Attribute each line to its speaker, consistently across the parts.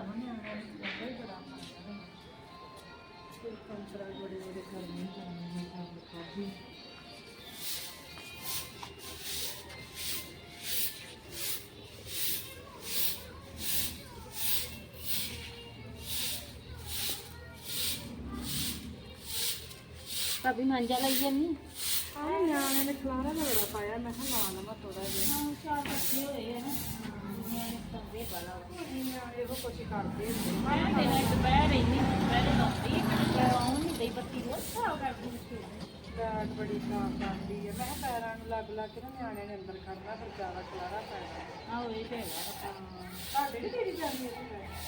Speaker 1: ਵਾ ਨਿਆਣਿਆਂ ਨੂੰ ਲੱਗਾ ਹੀ ਬੜਾ ਕੋਈ ਕੰਤਰਾ ਕਰਨੇ ਕਾਜੀ
Speaker 2: ਭਾਬੀ ਮਾਂਜਾ ਲਈ ਜਾਂਦੀ?
Speaker 1: ਆ ਨਿਆਣਿਆਂ ਨੇ ਖਲਾਰਾ ਦਾ ਬੜਾ ਪਾਇਆ ਮੈਂ ਕਿਹਾ ਲਾ ਲਵਾਂ ਥੋੜਾ ਜਿਹਾ।
Speaker 2: ਹਾਂ ਚਾਰ ਬੱਚੇ ਹੋਏ ਆ ਨਾ। ਨਿਆਣੇ
Speaker 1: ਇਹ ਨਿਆਣੇ ਉਹ ਕੁਛ ਕਰਦੇ ਹੁੰਦੇ
Speaker 2: ਮੈਂ ਤੇਰਾ ਦੁਪਹਿਰ ਰਹੀ ਦੁਪਹਿਰ ਲਾਉਂਦੀ ਕਰਾਉਂ ਨਹੀਂ ਦਈ ਬੱਤੀ ਰੋਜ਼ ਖਾਓ ਕਰਦੀ
Speaker 1: ਬੈਗ ਬੜੀ ਸਾਫ਼ ਕਰਦੀ ਹੈ ਮੈਂ ਕਿਹਾ ਪੈਰਾਂ ਨੂੰ ਲੱਗ ਲੱਗ ਕੇ ਨਾ ਨਿਆਣਿਆਂ ਨੇ ਅੰਦਰ ਖੜਨਾ ਫਿਰ ਜ਼ਿਆਦਾ ਖਲਾਰਾ ਪੈਣਾ
Speaker 2: ਆਹ ਇਹ ਤੇ ਹੈਗਾ
Speaker 1: ਤੁਹਾਡੇ ਵੀ ਤੇਰੀ ਜਾਂਦੀ ਹੈ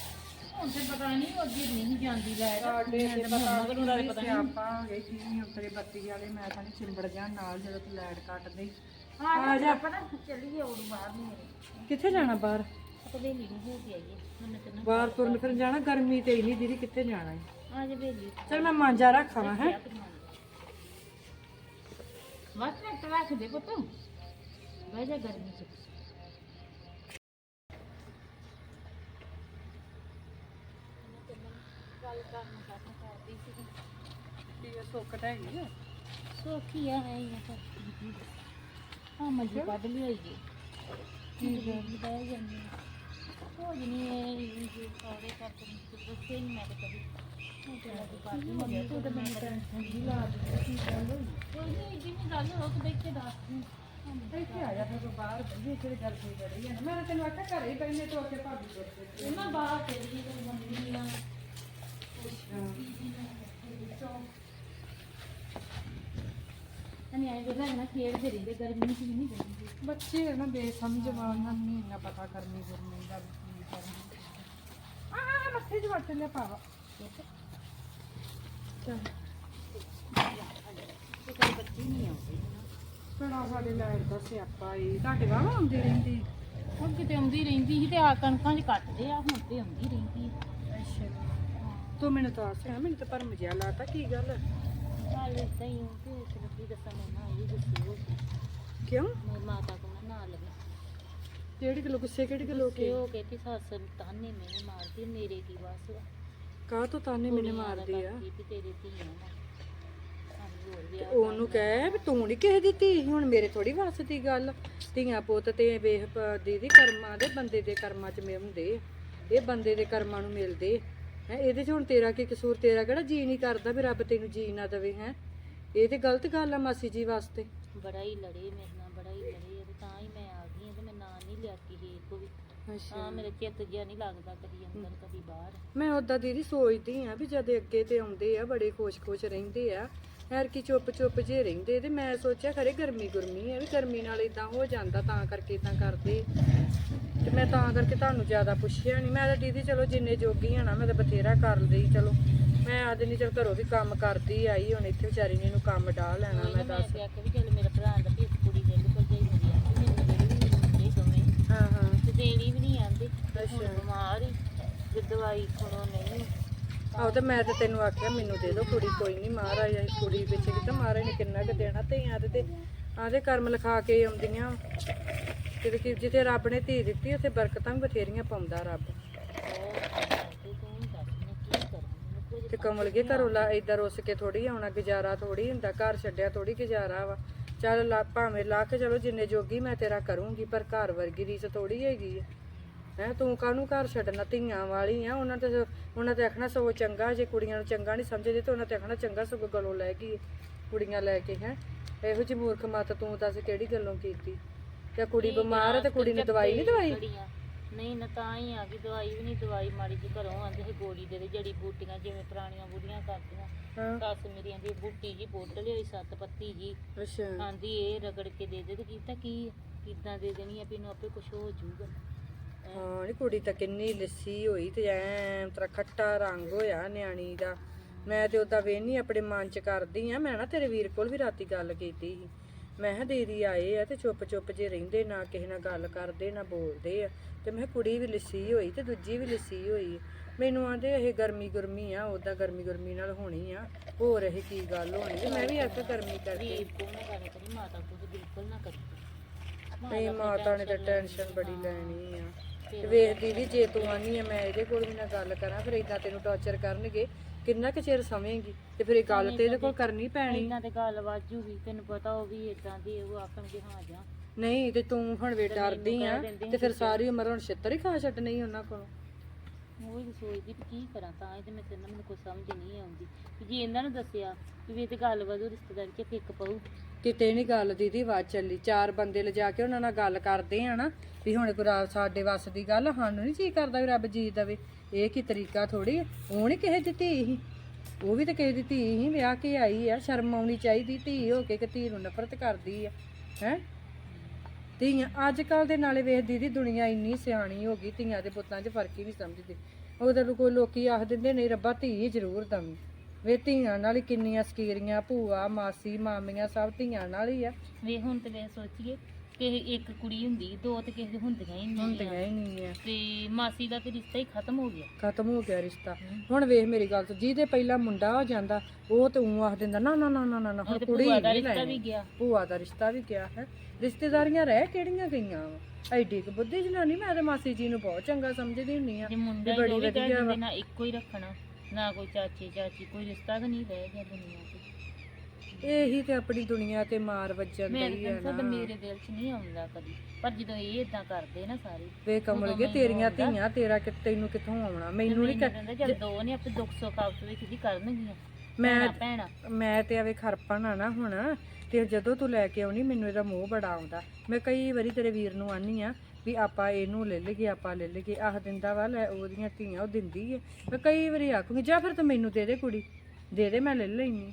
Speaker 2: ਹੁਣ ਤੇ ਪਤਾ ਨਹੀਂ ਉਹ ਅੱਗੇ ਨਹੀਂ ਜਾਂਦੀ ਲੈ
Speaker 1: ਸਾਡੇ ਤੇ ਪਤਾ
Speaker 2: ਮਗਰੋਂ ਦਾ ਪਤਾ ਨਹੀਂ
Speaker 1: ਆਪਾਂ ਹੋ ਗਏ ਕੀ ਨਹੀਂ ਉਤਰੇ ਬੱਤੀ ਵਾਲੇ ਮੈਂ ਤਾਂ ਨਹੀਂ ਚਿੰਬੜ ਜਾਣ ਨਾਲ ਜਦੋਂ ਤੂੰ ਲਾਈਟ ਕੱਟਦੇ
Speaker 2: ਆ ਜਾ। ਨਾ ਚੱਲੀਏ ਉਹ ਬਾਹਰ ਨਹੀਂ ਮੇਰੇ
Speaker 1: ਕਿੱਥੇ ਜਾਣਾ ਬਾਹਰ?
Speaker 2: ਤਾਂ ਵੇਲੀ ਨੂੰ ਹੋ ਕੇ ਆਈਏ। ਮੈਨੂੰ ਤੇ ਨਾ
Speaker 1: ਬਾਹਰ ਤੁਰਨ ਫਿਰ ਜਾਣਾ ਗਰਮੀ ਤੇ ਇੰਨੀ ਦੀਦੀ ਕਿੱਥੇ ਜਾਣਾ ਹੈ
Speaker 2: ਆ ਜਾ ਵੇਲੀ
Speaker 1: ਚਲ ਮੈਂ ਮਾਂਜਾ ਰੱਖਾਂ ਹੈ।
Speaker 2: ਬਸ ਮੈਂ ਤਾਂ ਰੱਖ ਦੇ ਪੁੱਤ। ਬਹਿ ਜਾ ਗਰਮੀ ਚ।
Speaker 1: ਕੀ ਸੁੱਕਟ ਹੈਗੀ ਆ?
Speaker 2: ਸੋਖੀ ਆ ਹੈ ਇਹ ਤਾਂ ਹਾਂ ਮਜੀ ਕੱਢ ਲਈ ਹੋਈ ਜੀ। ਠੀਕ ਹੈ। ਬਹਿ ਜਾਂਦੀ ਹੋ। ਜਣੀ ਇਹ ਜੀ ਸਾਰੇ ਕਰਦੇ ਦੱਸੇ ਨਹੀਂ ਮੈਂ ਤਾਂ ਕਦੀ ਉਹ ਤੇ ਹੋ ਤੂੰ ਤਾਂ ਮੈਨੂੰ ਟੈਨਸ਼ਨ ਨਹੀਂ ਲਾ ਦਿੱਤੀ ਕੀ ਗੱਲ ਹੋਈ? ਕੋਈ ਨਹੀਂ ਜਿਵੇਂ ਗੱਲ ਹੋ ਕੇ ਦੇਖ ਕੇ ਦੱਸ ਦੂੰ।
Speaker 1: ਇੱਥੇ ਆ ਜਾ ਫਿਰ ਬਾਹਰ ਬਈਏ ਕਿਹੜੀ ਗਰਮੀ ਬੜੀ ਹੈ ਮੈਂ ਤਾਂ ਤੈਨੂੰ ਆਖਿਆ ਘਰੇ ਹੀ ਬੈਠੇ ਤੂੰ ਅੱਗੇ ਭਾਬੀ ਕੋਲ
Speaker 2: ਉਹਨਾਂ ਬਾਹਰ ਚਲੀ ਗਈ ਮੰਮੀ ਆ ਅਨੇ ਨਾ ਖੇਡਦੇ ਰਹਿੰਦੇ ਗਰਮੀ ਚ ਵੀ ਨਹੀਂ ਜਾਂਦੀ।
Speaker 1: ਬੱਚੇ ਆ ਨਾ ਬੇਸਮਝ ਵਾਲੀਆਂ ਨਹੀਂ ਇੰਨਾ ਪਤਾ ਕਰਨੀ ਗੁਰਮੀ ਦਾ ਵੀ ਕੀ ਕਰਨੀ। ਆ ਮੱਥੇ 'ਚ ਵੱਟ ਲਿਆ ਪਾਵਾ ਚੱਲ
Speaker 2: ਤੇ ਕੋਈ ਬੱਚੀ ਨਹੀਂ ਆਉਂਦੀ
Speaker 1: ਬੜਾ ਸਾਡੇ ਲਾਈਟ ਦਾ ਸਿਆਪਾ ਏ ਤੁਹਾਡੇ ਵਾਹ ਆਉਂਦੀ ਰਹਿੰਦੀ।
Speaker 2: ਹੁਣ ਕਿਤੇ ਆਉਂਦੀ ਰਹਿੰਦੀ ਸੀ ਤੇ ਆ ਕਣਕਾਂ 'ਚ ਕੱਟਦੇ ਆ ਹੁਣ ਤੇ ਆਉਂਦੀ ਰਹਿੰਦੀ।
Speaker 1: ਅੱਛਾ। ਤੂੰ ਮੈਨੂੰ ਦੱਸ ਰਿਹਾ ਮੈਨੂੰ ਤਾਂ ਭਰਮ ਜਿਹਾ ਲਾਤਾ ਕੀ ਗੱਲ
Speaker 2: ਹਾਲ ਇਦਾਂ ਹੀ ਤੇ ਇੱਕ ਲੱਗੀ ਦੱਸਾਂ ਮੈਂ ਨਾ ਇਹ ਗੁੱਸੇ ਹੋ ਗਈ
Speaker 1: ਕਿਉਂ?
Speaker 2: ਮੇਰੀ ਮਾਤਾ ਕੋਲ ਨਾ ਨਾ ਲਵੇ
Speaker 1: ਕਿਹੜੀ ਗੱਲੋਂ ਗੁੱਸੇ ਕਿਹੜੀ ਗੱਲੋਂ
Speaker 2: ਗੁੱਸੇ ਹੋ ਕੇ? ਤੇ ਸੱਸ ਨੂੰ ਤਾਨੇ ਮੈਨੇ ਮਾਰਦੀ ਮੇਰੇ ਕੀ ਬਸ ਵਾ
Speaker 1: ਕਾਹ ਤੋਂ ਤਾਨੇ ਮੈਨੂੰ ਮਾਰਦੀ ਆ?
Speaker 2: ਕਰਦੀ ਵੀ ਤੇਰੇ ਧੀਆਂ ਵਾ ਸਾਨੂੰ ਹੋਰ
Speaker 1: ਤੇ
Speaker 2: ਵਿਆਹ
Speaker 1: ਉਹਨੂੰ ਕਹਿ ਵੀ ਤੂੰ ਨਹੀਂ ਕਿਸੇ ਦੀ ਧੀ ਹੁਣ ਮੇਰੇ ਥੋੜੀ ਵੱਸਦੀ ਗੱਲ। ਧੀਆਂ ਪੁੱਤ ਤੇ ਵੇਖ ਪ- ਦੀਦੀ ਕਰਮਾਂ ਦੇ ਬੰਦੇ ਦੇ ਕਰਮਾਂ 'ਚ ਮੇ ਹੁੰਦੇ ਆ। ਇਹ ਬੰਦੇ ਦੇ ਕਰਮਾਂ ਨੂੰ ਮਿਲਦੇ ਹੈ ਇਹਦੇ 'ਚ ਹੁਣ ਤੇਰਾ ਕੀ ਕਸੂਰ? ਤੇਰਾ ਕਿਹੜਾ ਜੀ ਨਹੀਂ ਕਰਦਾ ਵੀ ਰੱਬ ਤੈਨੂੰ ਜੀ ਨਾ ਦੇਵੇ ਹੈ? ਇਹ ਤੇ ਗਲਤ ਗੱਲ ਆ ਮਾਸੀ ਜੀ ਵਾਸਤੇ।
Speaker 2: ਬੜਾ ਹੀ ਲੜੇ ਮੇਰੇ ਨਾਲ ਬੜਾ ਹੀ ਲੜੇ ਆ ਤੇ ਹੀ ਮੈਂ ਆ ਗਈ ਤੇ ਮੈਂ ਨਾਂ ਨਹੀਂ ਲਿਆ ਕਿ ਕੋ ਵੀ। ਹਾਂ ਮੇਰੇ ਚਿੱਤ ਜਿਆ ਨਹੀਂ ਲੱਗਦਾ ਕਦੀ ਅੰਦਰ ਕਦੀ ਬਾਹਰ।
Speaker 1: ਮੈਂ ਉਦਾਂ ਦੀਦੀ ਸੋਚਦੀ ਆ ਵੀ ਜਦ ਅੱਗੇ ਤੇ ਆਉਂਦੇ ਆ ਬੜੇ ਖੁਸ਼-ਖੁਸ਼ ਰਹਿੰਦੇ ਆ ਹੈਰ ਕੀ ਚੁੱਪ-ਚੁੱਪ ਜੇ ਰਹਿੰਦੇ ਤੇ ਮੈਂ ਸੋਚਿਆ ਖਰੇ ਗਰਮੀ ਗੁਰਮੀ ਆ ਵੀ ਗਰਮੀ ਨਾਲ ਇਦਾਂ ਹੋ ਜਾਂਦਾ ਤਾਂ ਕਰਕੇ ਇਦਾਂ ਕਰਦੇ। ਤੇ ਮੈਂ ਤਾਂ ਕਰਕੇ ਤੁਹਾਨੂੰ ਜ਼ਿਆਦਾ ਪੁੱਛਿਆ ਨਹੀਂ ਮੈਂ ਤਾਂ ਦੀਦੀ ਚਲੋ ਜਿੰਨੇ ਜੋਗੀ ਨਾ ਮੈਂ ਤਾਂ ਬਥੇਰਾ ਕਰ ਲਈ ਚਲੋ। ਮੈਂ ਆਦੇ ਨਹੀਂ ਚਲ ਘਰੋਂ ਵੀ ਕੰਮ ਕਰਦੀ ਆਈ ਹੁਣ ਇੱਥੇ ਵਿਚਾਰੀ ਨੇ ਇਹਨੂੰ ਕੰਮ ਡਾਹ ਲੈਣਾ ਮੈਂ
Speaker 2: ਮੈਂ
Speaker 1: ਦੱਸ।
Speaker 2: ਕਿਹਾ ਕਿ ਵੀ ਚੱਲ ਮੇਰਾ ਭਰਾ ਦਾ ਵੀ ਇੱਕ ਕੁੜੀ ਦੇ ਕੋਲ ਜਾਈ ਮੇਰੀ ਆ ਮੈਨੂੰ ਜਿਹੜੀ ਵੀ ਮੁੰਡੇ ਦੋਵੇਂ।
Speaker 1: ਹਾਂ ਹਾਂ।
Speaker 2: ਤੇ ਦੇਣੀ ਵੀ ਨਹੀਂ ਆਂਦੇ ਹੁਣ
Speaker 1: ਅੱਛਾ।
Speaker 2: ਬਿਮਾਰ ਹੀ ਤੇ ਦਵਾਈ ਖਣੋ ਨਹੀਂ।
Speaker 1: ਆਹੋ ਤੇ ਮੈਂ ਤੇ ਤੈਨੂੰ ਆਖਿਆ, ਮੈਨੂੰ ਦੇ ਦੋ ਕੁੜੀ, ਕੋਈ ਨਹੀਂ ਮਹਾਰਾਜ ਆਈ ਕੁੜੀ ਵਿੱਚ ਕਿਤੇ ਮਹਾਰਾਜ ਨੇ ਕਿੰਨਾ ਕੁ ਦੇਣਾ, ਧੀਆਂ ਦੇ ਤੇ ਆਦੇ ਕਰਮ ਲਿਖਾ ਕੇ ਆਉਂਦੀਆਂ। ਤੇ ਕਿ ਜਿੱਥੇ ਰੱਬ ਨੇ ਧੀ ਦਿੱਤੀ, ਉੱਥੇ ਬਰਕਤਾਂ ਵੀ ਬਥੇਰੀਆਂ ਪਾਉਂਦਾ ਰੱਬ।
Speaker 2: ਤੇ
Speaker 1: ਕਮਲ ਕੇ ਘਰੋਂ ਲਾ, ਏਦਾਂ ਰੁੱਸ ਕੇ ਥੋੜੀ ਆਉਣਾ, ਗੁਜ਼ਾਰਾ ਥੋੜੀ ਹੁੰਦਾ, ਘਰ ਛੱਡਿਆ ਥੋੜੀ ਗੁਜ਼ਾਰਾ ਵਾ। ਚੱਲ ਲਾ, ਭਾਵੇਂ ਲੱਖ ਚਲੋ, ਜਿੰਨੇ ਜੋਗੀ ਮੈਂ ਤੇਰਾ ਕਰੂੰਗੀ, ਪਰ ਘਰ ਵਰਗੀ ਰੀਸ ਥੋੜੀ ਹੈਗੀ ਹੈ ਹੈ ਤੂੰ ਕਾਹਨੂੰ ਘਰ ਛੱਡਣਾ? ਧੀਆਂ ਵਾਲੀ ਆ ਉਹਨਾਂ ਤੇ ਉਹਨਾਂ ਤੇ ਆਖਣਾ ਸਗੋਂ ਚੰਗਾ ਜੇ ਕੁੜੀਆਂ ਨੂੰ ਚੰਗਾ ਨਹੀਂ ਸਮਝਦੇ ਤੇ ਉਹਨਾਂ ਤੇ ਆਖਣਾ ਚੰਗਾ ਸਗੋਂ ਗਲੋਂ ਲੈ ਗਈ ਕੁੜੀਆਂ ਲੈ ਕੇ ਹੈ। ਇਹੋ ਜਿਹੀ ਮੂਰਖ ਮਤ ਤੂੰ ਦੱਸ ਕਿਹੜੀ ਗੱਲੋਂ ਕੀਤੀ? ਤੇ ਕੁੜੀ ਬਿਮਾਰ ਹੈ ਤੇ ਕੁੜੀ ਨੂੰ ਦਵਾਈ ਨਹੀਂ ਦਵਾਈ।
Speaker 2: ਨਹੀਂ ਨਾ ਤਾਂ ਹੀ ਆ ਗਈ ਦਵਾਈ ਵੀ ਨਹੀਂ ਦਵਾਈ ਮਾੜੀ ਜੀ ਘਰੋਂ ਆਂਦੇ ਸੀ ਗੋਲੀ ਦੇ ਦੇ ਜੜੀ ਬੂਟੀਆਂ ਜਿਵੇਂ ਪੁਰਾਣੀਆਂ ਬੁੜੀਆਂ ਕਰਦੀਆਂ।
Speaker 1: ਹਾਂ।
Speaker 2: ਸੱਸ ਮੇਰੀ ਆਂਦੀ ਬੂਟੀ ਜੀ ਬੁੱਢ ਲਈ ਸੱਤ ਪੱਤੀ ਜੀ।
Speaker 1: ਅੱਛਾ।
Speaker 2: ਆਂਦੀ ਇਹ ਰਗੜ ਕੇ ਦੇ ਦੇ ਤੇ ਕੀਤਾ ਕੀ ਕਿਦਾਂ ਦੇ ਦੇਣੀ ਆ ਵੀ ਇਹਨੂੰ ਆਪੇ ਕੁਝ ਹੋ ਜਾਊਗਾ?
Speaker 1: ਹਾਂ ਨੀ ਕੁੜੀ ਤਾਂ ਕਿੰਨੀ ਲੱਸੀ ਹੋਈ ਤੇ ਐ ਤਰਾ ਖੱਟਾ ਰੰਗ ਹੋਇਆ ਨਿਆਣੀ ਦਾ। ਮੈਂ ਤੇ ਉਹਦਾ ਵੇਹਨੀ ਆਪਣੇ ਮਨ ਚ ਕਰਦੀ ਆ ਮੈਂ ਨਾ ਤੇਰੇ ਵੀਰ ਕੋਲ ਵੀ ਰਾਤੀ ਗੱਲ ਕੀਤੀ ਸੀ। ਮੈਂ ਕਿਹਾ ਦੀਦੀ ਆਏ ਆ ਤੇ ਚੁੱਪ ਚੁੱਪ ਜੇ ਰਹਿੰਦੇ ਨਾ ਕਿਸੇ ਨਾਲ ਗੱਲ ਕਰਦੇ ਨਾ ਬੋਲਦੇ ਆ। ਤੇ ਮੈਂ ਕਿਹਾ ਕੁੜੀ ਵੀ ਲੱਸੀ ਹੋਈ ਤੇ ਦੂਜੀ ਵੀ ਲੱਸੀ ਹੋਈ। ਮੈਨੂੰ ਆਂਦੇ ਇਹ ਗਰਮੀ ਗੁਰਮੀ ਆ ਉਹਦਾ ਗਰਮੀ ਗੁਰਮੀ ਨਾਲ ਹੋਣੀ ਆ। ਹੋਰ ਇਹ ਕੀ ਗੱਲ ਹੋਣੀ ਤੇ ਮੈਂ ਵੀ ਆਖਿਆ ਗਰਮੀ ਕਰਕੇ ਨਹੀਂ ਮਾਤਾ ਨੇ ਤਾਂ ਟੈਨਸ਼ਨ ਬੜੀ ਲੈਣੀ ਆ। ਤੇ ਵੇਖ ਦੀਦੀ ਜੇ ਤੂੰ ਆਨੀ ਆ ਮੈਂ ਇਹਦੇ ਕੋਲ ਵੀ ਨਾ ਗੱਲ ਕਰਾਂ ਫਿਰ ਇਦਾਂ ਤੈਨੂੰ ਟੌਰਚਰ ਕਰਨਗੇ। ਕਿੰਨਾ ਕੁ ਚਿਰ ਸਵੇਂਗੀ? ਤੇ ਫਿਰ ਇਹ ਗੱਲ ਤੇ ਇਹਦੇ ਕੋਲ ਕਰਨੀ ਪੈਣੀ।
Speaker 2: ਇਹਨਾਂ ਤੇ ਗੱਲ ਵਾਜੂਗੀ ਤੈਨੂੰ ਪਤਾ ਉਹ ਵੀ ਇਦਾਂ ਦੀ ਉਹ ਆਖਣਗੇ ਹਾਂ ਜਾ।
Speaker 1: ਨਹੀਂ ਤੇ ਤੂੰ ਹੁਣ ਵੇ ਡਰਦੀ ਆ ਤੇ ਫਿਰ ਸਾਰੀ ਉਮਰ ਹੁਣ ਛਿੱਤਰ ਹੀ ਖਾ ਛੱਡਣੀ ਉਹਨਾਂ ਕੋਲੋਂ।
Speaker 2: ਉਹ ਹੀ ਸੋਚਦੀ ਵੀ ਕੀ ਕਰਾਂ, ਤਾਂ ਇਹ ਤੇ ਮੈਂ ਤੈਨੂੰ ਮੈਨੂੰ ਕੋਈ ਸਮਝ ਨਹੀਂ ਆਉਂਦੀ। ਵੀ ਜੇ ਇਹਨਾਂ ਨੂੰ ਦੱਸਿਆ ਵੀ ਇਹ ਤੇ ਗੱਲ ਵਧੂ ਰਿਸ਼ਤੇਦਾਰੀ ਚ ਫਿੱਕ ਪਊ।
Speaker 1: ਕਿਤੇ ਨਹੀਂ ਗੱਲ ਦੀਦੀ ਬਾਤ ਚੱਲੀ। ਚਾਰ ਬੰਦੇ ਲਿਜਾ ਕੇ ਉਹਨਾਂ ਨਾਲ ਗੱਲ ਕਰਦੇ ਆ ਨਾ, ਵੀ ਹੁਣ ਕੋਈ ਰੱਬ ਸਾਡੇ ਵੱਸ ਦੀ ਗੱਲ, ਸਾਨੂੰ ਨਹੀਂ ਜੀ ਕਰਦਾ ਵੀ ਰੱਬ ਜੀ ਦਵੇ। ਇਹ ਕੀ ਤਰੀਕਾ ਥੋੜੀ ਉਹ ਨਹੀਂ ਕਿਸੇ ਦੀ ਧੀ ਸੀ ਉਹ ਵੀ ਤਾਂ ਕਿਸੇ ਦੀ ਧੀ ਹੀ, ਵਿਆਹ ਕੇ ਆਈ ਆ, ਸ਼ਰਮ ਆਉਣੀ ਚਾਹੀਦੀ ਧੀ ਹੋ ਕੇ ਕਿ ਧੀ ਨੂੰ ਨਫ਼ਰਤ ਕਰਦੀ ਆ, ਹੈ? ਧੀਆਂ, ਅੱਜ ਕੱਲ ਦੇ ਨਾਲੇ ਵੇਖ ਦੀਦੀ ਦੁਨੀਆ ਇੰਨੀ ਸਿਆਣੀ ਹੋ ਗਈ, ਧੀਆਂ ਦੇ ਪੁੱਤਾਂ 'ਚ ਫ਼ਰਕ ਹੀ ਨਹੀਂ ਸਮਝਦੇ। ਉਹਦੇ ਨੂੰ ਕੋਈ ਲੋਕੀ ਆਖ ਦਿੰਦੇ, ਨਹੀਂ ਰੱਬਾ, ਧੀ ਜ਼ਰੂਰ ਦਵੀਂ। ਵੇ ਧੀਆਂ ਨਾਲ ਹੀ ਕਿੰਨੀਆਂ ਸਕੀਰੀਆਂ, ਭੂਆ, ਮਾਸੀ, ਮਾਮੀਆਂ ਸਭ ਧੀਆਂ ਨਾਲ ਹੀ ਆ।
Speaker 2: ਵੇ ਹੁਣ ਤੇ ਵੇ ਸੋਚੀਏ ਕਿ ਇੱਕ ਕੁੜੀ ਹੁੰਦੀ ਦੋ ਤੇ ਕਿਸੇ ਦੀ ਹੁੰਦੀਆਂ ਹੀ ਨਹੀਂ
Speaker 1: ਹੁੰਦੀਆਂ ਹੀ ਨਹੀਂ ਆ
Speaker 2: ਤੇ ਮਾਸੀ ਦਾ ਤੇ ਰਿਸ਼ਤਾ ਹੀ ਖਤਮ ਹੋ ਗਿਆ।
Speaker 1: ਖਤਮ ਹੋ ਗਿਆ ਰਿਸ਼ਤਾ। ਹੁਣ ਵੇਖ ਮੇਰੀ ਗੱਲ ਤੋਂ ਜਿਹਦੇ ਪਹਿਲਾਂ ਮੁੰਡਾ ਹੋ ਜਾਂਦਾ ਉਹ ਤੇ ਉਹ ਆਖ ਦਿੰਦਾ ਨਾ ਨਾ ਨਾ ਨਾ ਨਾ, ਹੁਣ ਕੁੜੀ
Speaker 2: ਭੂਆ ਦਾ ਰਿਸ਼ਤਾ ਵੀ ਗਿਆ।
Speaker 1: ਭੂਆ ਦਾ ਰਿਸ਼ਤਾ ਵੀ ਗਿਆ ਹੈ। ਰਿਸ਼ਤੇਦਾਰੀਆਂ ਰਹਿ ਕਿਹੜੀਆਂ ਗਈਆਂ ਵਾ? ਐਡੀ ਕੁ ਬੁੱਧੀ ਜਨਾਨੀ ਮੈਂ ਤੇ ਮਾਸੀ ਜੀ ਨੂੰ ਬਹੁਤ ਚੰਗਾ ਸਮਝਦੀ ਹੁੰਨੀ ਆ
Speaker 2: ਜੇ ਮੁੰਡਾ
Speaker 1: ਬੜੀ
Speaker 2: ਹੀ
Speaker 1: ਵਧੀਆ।
Speaker 2: ਨਾ ਇੱਕੋ ਹੀ ਰੱਖਣਾ ਨਾ ਕੋਈ ਚਾਚੀ ਚਾਚੀ ਕੋਈ ਰਿਸ਼ਤਾ ਤਾਂ ਨਹੀਂ ਰਹਿ ਗਿਆ ਦੁਨੀਆ ਤੇ
Speaker 1: ਇਹੀ ਤੇ ਆਪਣੀ ਦੁਨੀਆ ਤੇ ਮਾਰ ਵੱਜਣ
Speaker 2: ਮੈਂ ਤਾਂ
Speaker 1: ਨਾ।
Speaker 2: ਮੇਰੇ ਦਿਲ 'ਚ ਨਹੀਂ ਆਉਂਦਾ ਕਦੀ। ਪਰ ਜਦੋਂ ਇਹ ਇਦਾਂ ਕਰਦੇ ਨਾ ਸਾਰੇ
Speaker 1: ਵੇ ਕਮਲ ਕੇ ਤੇਰੀਆਂ ਧੀਆਂ ਤੇਰਾ ਕਿ ਤੈਨੂੰ ਕਿੱਥੋਂ ਆਉਣਾ? ਮੈਨੂੰ ਨਹੀਂ
Speaker 2: ਕਹਿੰਦਾ ਜਦ ਦੋ ਨੇ ਆਪਣੇ ਦੁੱਖ ਸੁੱਖ ਆਪਸ ਵਿੱਚ ਵੀ ਕਰਨਗੀਆਂ
Speaker 1: ਮੈਂ ਮੈਂ ਤੇ ਆਵੇ ਖਰਪਣ ਆ ਨਾ ਹੁਣ ਤੇ ਜਦੋਂ ਤੂੰ ਲੈ ਕੇ ਆਉਣੀ ਮੈਨੂੰ ਇਹਦਾ ਮੋਹ ਬੜਾ ਆਉਂਦਾ। ਮੈਂ ਕਈ ਵਾਰੀ ਤੇਰੇ ਵੀਰ ਨੂੰ ਆਨੀ ਆ ਵੀ ਆਪਾਂ ਇਹਨੂੰ ਲੈ ਲਈਏ ਆਪਾਂ ਲੈ ਲਈਏ। ਆਹ ਦਿੰਦਾ ਵਾ ਲੈ ਉਹਦੀਆਂ ਧੀਆਂ ਉਹ ਦਿੰਦੀ ਏ। ਮੈਂ ਕਈ ਵਾਰੀ ਆਖੂੰਗੀ ਜਾ ਫਿਰ ਤੂੰ ਮੈਨੂੰ ਦੇ ਦੇ ਕੁੜੀ ਦੇ ਦੇ ਮੈਂ ਲੈ ਲੈਣੀ